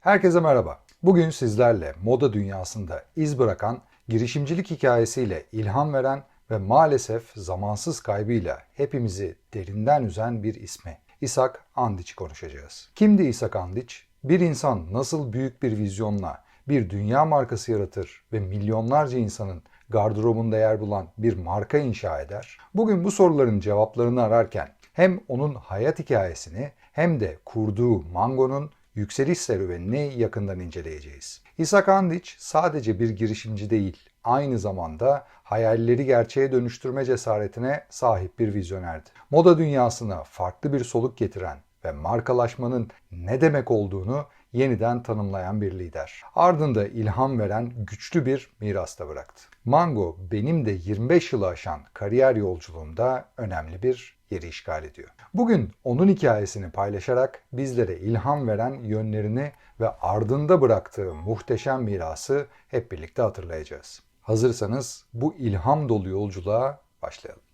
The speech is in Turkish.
Herkese merhaba. Bugün sizlerle moda dünyasında iz bırakan, girişimcilik hikayesiyle ilham veren ve maalesef zamansız kaybıyla hepimizi derinden üzen bir ismi İshak Andiç'i konuşacağız. Kimdi İshak Andiç? Bir insan nasıl büyük bir vizyonla bir dünya markası yaratır ve milyonlarca insanın gardırobunda yer bulan bir marka inşa eder? Bugün bu soruların cevaplarını ararken hem onun hayat hikayesini hem de kurduğu Mango'nun yükseliş serüvenini yakından inceleyeceğiz. İshak Andiç sadece bir girişimci değil, aynı zamanda hayalleri gerçeğe dönüştürme cesaretine sahip bir vizyonerdi. Moda dünyasına farklı bir soluk getiren ve markalaşmanın ne demek olduğunu yeniden tanımlayan bir lider. Ardında ilham veren güçlü bir miras da bıraktı. Mango benim de 25 yılı aşan kariyer yolculuğumda önemli bir yeri işgal ediyor. Bugün onun hikayesini paylaşarak bizlere ilham veren yönlerini ve ardında bıraktığı muhteşem mirası hep birlikte hatırlayacağız. Hazırsanız bu ilham dolu yolculuğa başlayalım.